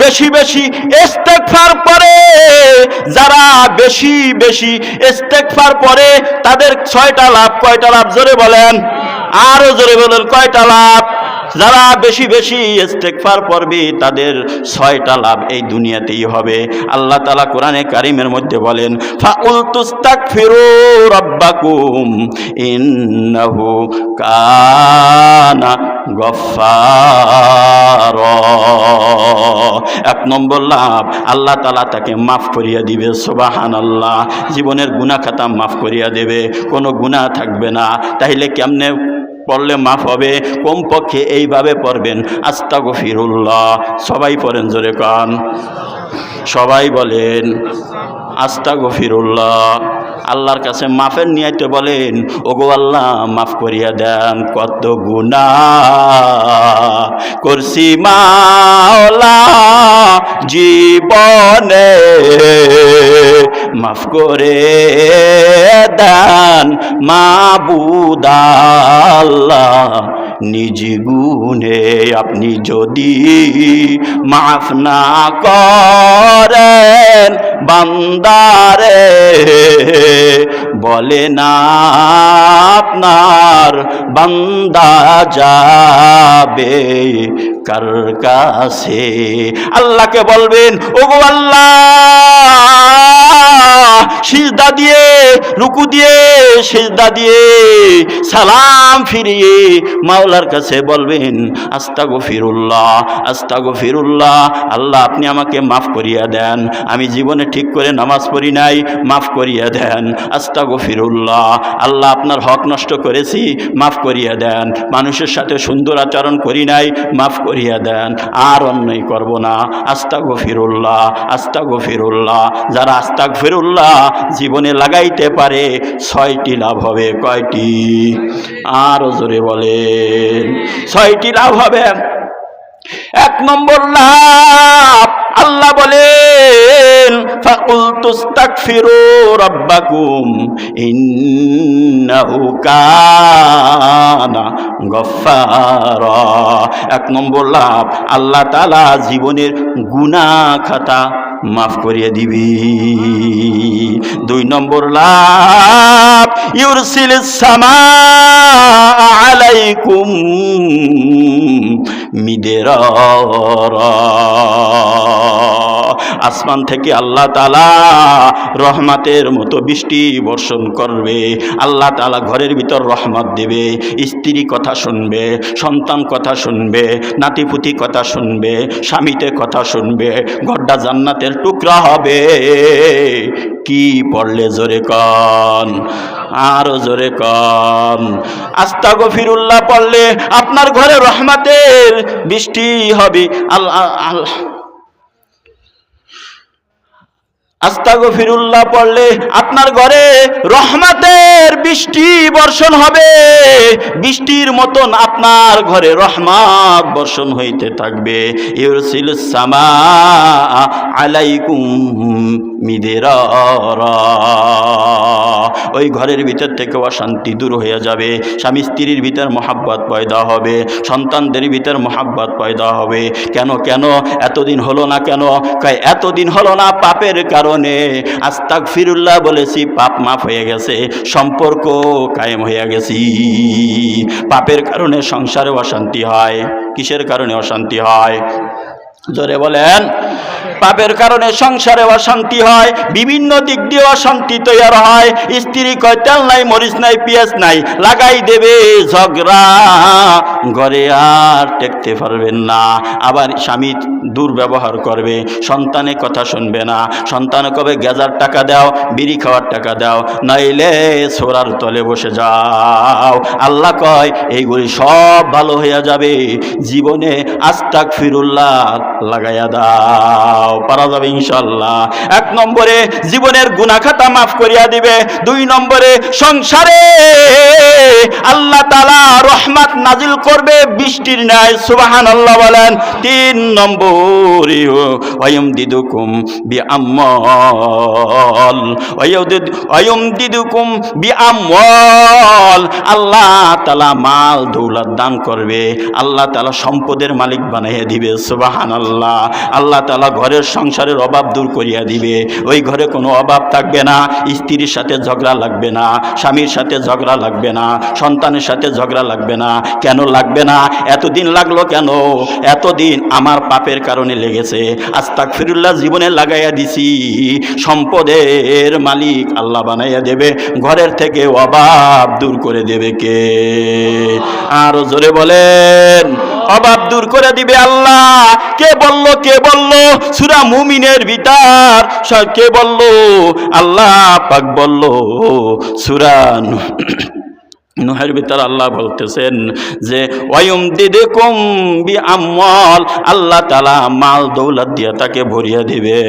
বেশি বেশি ইস্তেগফার পরে যারা বেশি বেশি ইস্তেগফার পরে তাদের ছয়টা লাভ, কয়টা লাভ? জোরে বলেন। আরও জোরে বলেন, কয়টা লাভ? যারা বেশি বেশি ইস্তেগফার পড়বে তাদের ছয়টা লাভ এই দুনিয়াতেই হবে। আল্লাহ তালা কোরআনে কারিমের মধ্যে বলেন ফাউল তুস্তাগফিরু রাব্বাকুম ইন্নাহু কানা গফফার। এক নম্বর লাভ, আল্লাহ তালা তাকে মাফ করিয়া দিবে সোবাহান আল্লাহ জীবনের গুণা খাতা মাফ করিয়া দেবে, কোনো গুণা থাকবে না। তাইলে কেমনে পড়লে মাফ হবে? কমপক্ষে এইভাবে পড়বেন আস্তা গফিরুল্লাহ সবাই পড়েন জোরে কান। সবাই বলেন আস্তা গফিরুল্লাহ আল্লাহর কাছে মাফের নিয়াইতে বলেন, ওগো আল্লাহ, মাফ করিয়া দেন, কত গুণা করছি মাওলা, জীবনে মাফ করে দেন মাবুদাল্লাহ নিজ গুণে আপনি যদি মাফ না করেন বান্দারে বলে না আপনার বান্দা যাবে। কার কাছে? আল্লাহকে বলবেন, ওগো আল্লাহ দিয়ে, রুকু দিয়ে, সিজদা দিয়ে সালাম ফিরিয়ে মাওলার কাছে বলবেন আস্তা গো ফিরুল্লাহ আস্তা গো ফিরুল্লাহ আল্লাহ আপনি আমাকে মাফ করিয়া দেন। আমি জীবনে ঠিক করে নামাজ পড়ি নাই, মাফ করিয়া দেন। আস্তা গো ফিরুল্লাহ আল্লাহ আপনার হক নষ্ট করেছি, মাফ করিয়া দেন। মানুষের সাথে সুন্দর আচরণ করি নাই, মাফ করিয়া দেন। আর অন্যায় করব না। আস্তা গফিরুল্লাহ আস্তা গফিরুল্লাহ যারা আস্তাক ফিরুল্লাহ জীবনে লাগাইতে পারে, ছয়টি লাভ হবে। কয়টি? আরও জোরে বলেন। ছয়টি লাভ হবে। এক নম্বর লাভ, আল্লাহ বলেন ফাকুল তুস্তাগফিরু রাব্বাকুম, ইন্নাহু কানা গফফারা। এক নম্বর লাভ। আল্লাহ তালা জীবনের গুণা খাতা মাফ করিয়ে দিবি। দুই নম্বর লাভ, ইউরসিল সামা আলাইকুম মিদের আসমান থেকে আল্লাহ তালা রহমাতের মতো বৃষ্টি বর্ষণ করবে। আল্লাহ তালা ঘরের ভিতর রহমত দেবে, স্ত্রী কথা শুনবে, সন্তান কথা শুনবে, নাতিপুতি কথা শুনবে, স্বামীতে কথা শুনবে, গড্ডা জান্নাতের টুকরা হবে। কি পড়লে জোরে কন, আরও জোরে কন। আস্তা গফিরুল্লাহ পড়লে আপনার ঘরে রহমাতের বৃষ্টি হবে। আল্লাহ আল্লাহ আস্তাগো ফিরুল্লাহ পড়লে আপনার ঘরে রহমাতের বৃষ্টি বর্ষণ হবে। বৃষ্টির মতন আপনার ঘরে রহমাত বর্ষণ হইতে থাকবে। ইউরসিল সামা আলাইকুম ওই ঘরের ভিতর থেকে অশান্তি দূর হয়ে যাবে। স্বামী স্ত্রীর ভিতর মহাব্বত পয়দা হবে। সন্তানদের ভিতর মহাব্বত পয়দা হবে। কেন কেন? এতদিন হলো না কেন? এতদিন হলো না পাপের কারণে। আস্তাক ফিরুল্লাহ বলেছি, পাপ মাফ হয়ে গেছে, সম্পর্ক কায়েম হয়ে গেছি। পাপের কারণে সংসারে অশান্তি হয়, কিসের কারণে অশান্তি হয়? জোরে বলেন পাপের কারণে সংসারে অশান্তি হয়, বিভিন্ন দিক দিয়ে অশান্তি তৈরি হয়। স্ত্রী কয়, তেল নাই, মরিচ নাই, পেঁয়াজ নাই, লাগাই দেবে ঝগড়া। ঘরে আর টেকতে পারবেন না। আবার স্বামী দুর্ব্যবহার করবে, সন্তানের কথা শুনবে না। সন্তান কবে গেজার টাকা দাও, বিড়ি খাওয়ার টাকা দাও, নাইলে সোরার তলে বসে যাও। আল্লাহ কয়, এইগুলি সব ভালো হইয়া যাবে। জীবনে আস্তাক ফিরুল্লাহ লাগাইয়া দাও। দাও, পারা যাবে ইনশাল্লাহ এক নম্বরে জীবনের গুনাখাতা মাফ করিয়া দিবে, দুই নম্বরে সংসারে আল্লাহ তালা রহমাত নাজিল করবে, বৃষ্টির ন্যায় সুবাহান আল্লাহ বলেন, তিন নম্বরে ওয়ম দিদুকুম বি আমল ওয়ম দিদুকুম বি আমল আল্লাহ তালা মাল দৌলত দান করবে, আল্লাহ তালা সম্পদের মালিক বানাইয়া দিবে সুবাহান আল্লাহ আল্লাহ তালা ঘরের সংসারের অভাব দূর করিয়া দিবে, ওই ঘরে কোনো অভাব থাকবে না, স্ত্রীর সাথে ঝগড়া লাগবে না, স্বামীর সাথে ঝগড়া লাগবে না, সন্তানের সাথে ঝগড়া লাগবে না। কেন লাগবে না? এতদিন লাগল কেন? এতদিন আমার পাপের কারণে লেগেছে। আস্তাক ফিরুল্লাহ জীবনে লাগাইয়া দিছি। সম্পদের মালিক আল্লাহ বানাইয়া দেবে। ঘরের থেকে অভাব দূর করে দেবে কে? আরও জোরে বলেন। অভাব দূর করে দিবে আল্লাহ। কে বলল কে বলল? সুরা মুমিনের ভিতর কে বলল? আল্লাহ পাক বলল, সুরা নূ- নুহের ভিতর আল্লাহ বলতেছেন যে ওয়ুম দিদিকুম বি আমল আল্লাহ তালা মাল দৌলত দিয়ে তাকে ভরিয়ে দিবে।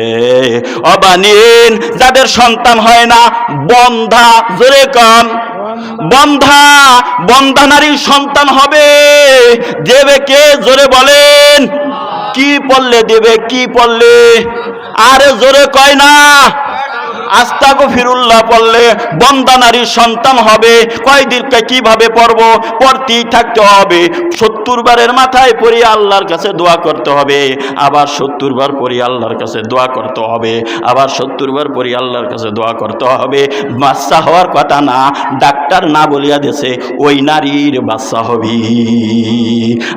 অবানিন যাদের সন্তান হয় না, বন্ধা, জোরে কন। বন্ধা বন্ধা নারীর সন্তান হবে। দেবে কে? জোরে বলেন। কি পড়লে দেবে, কি পড়লে? আরে জোরে কয় না। আস্তাগো ফিরুল্লাহ পড়লে বন্দা নারীর সন্তান হবে। কয়দিন কীভাবে পড়ব? পড়তেই থাকতে হবে। সত্তর বারের মাথায় পড়ি আল্লাহর কাছে দোয়া করতে হবে। আবার সত্তর বার পড়ি আল্লাহর কাছে দোয়া করতে হবে। আবার সত্তর বার পড়ি আল্লাহর কাছে দোয়া করতে হবে। বাচ্চা হওয়ার কথা না। ডাক্তার না বলিয়া দেছে ওই নারীর বাচ্চা হবি।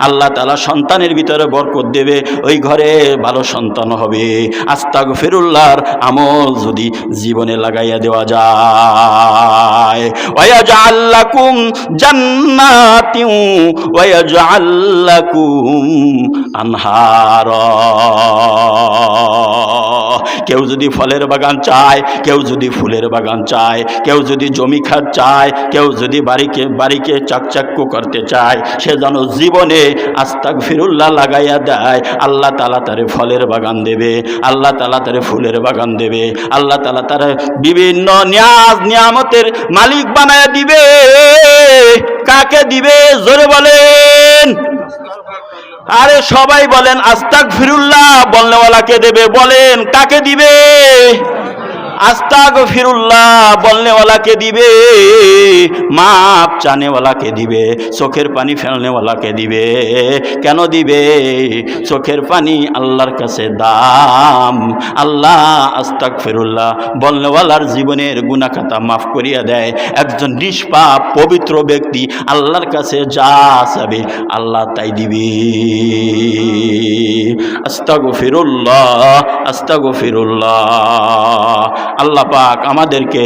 আল্লাহ তালা সন্তানের ভিতরে বরকত দেবে। ওই ঘরে ভালো সন্তান হবে। আস্তাগ ফিরুল্লাহর আমল যদি জীবনে লাগাইয়া দেওয়া যায়। ওয়াজাল লাকুম জান্নাতিউ ওয়াজাল লাকুম আনহারা। কেউ যদি ফলের বাগান চায়, কেউ যদি ফুলের বাগান চায়, কেউ যদি জমি খাত চায়, কেউ যদি বাড়িকে বাড়িকে চাকচাক্য করতে চায়, সে যেন জীবনে আস্তাক ফিরুল্লাহ লাগাইয়া দেয়। আল্লাহ তালা তারে ফলের বাগান দেবে, আল্লাহ তালা তারে ফুলের বাগান দেবে, আল্লাহ তালা তারে বিভিন্ন নিয়াজ, নিয়ামতের মালিক বানায় দিবে। কাকে দিবে? জোরে বলেন। আরে সবাই বলেন আস্তাক ফিরুল্লাহ বলনেওয়ালাকে দেবে? বলেন, কাকে দিবে? আস্তাক ফিরুল্লাহ বলনেওয়ালাকে দিবে, মাপ চানেওয়ালাকে দিবে, চোখের পানি ফেলনেওয়ালাকে দিবে। কেন দিবে? চোখের পানি আল্লাহর কাছে দাম। আল্লাহ আস্তাক ফিরুল্লাহ বলনেওয়ালার জীবনের গুণাখাতা মাফ করিয়া দেয়। একজন নিষ্পাপ, পবিত্র ব্যক্তি আল্লাহর কাছে যা চাবে, আল্লাহ তাই দিবে। আস্তাগো ফিরুল্লাহ আস্তাগো ফিরুল্লাহ আল্লাহ পাক আমাদেরকে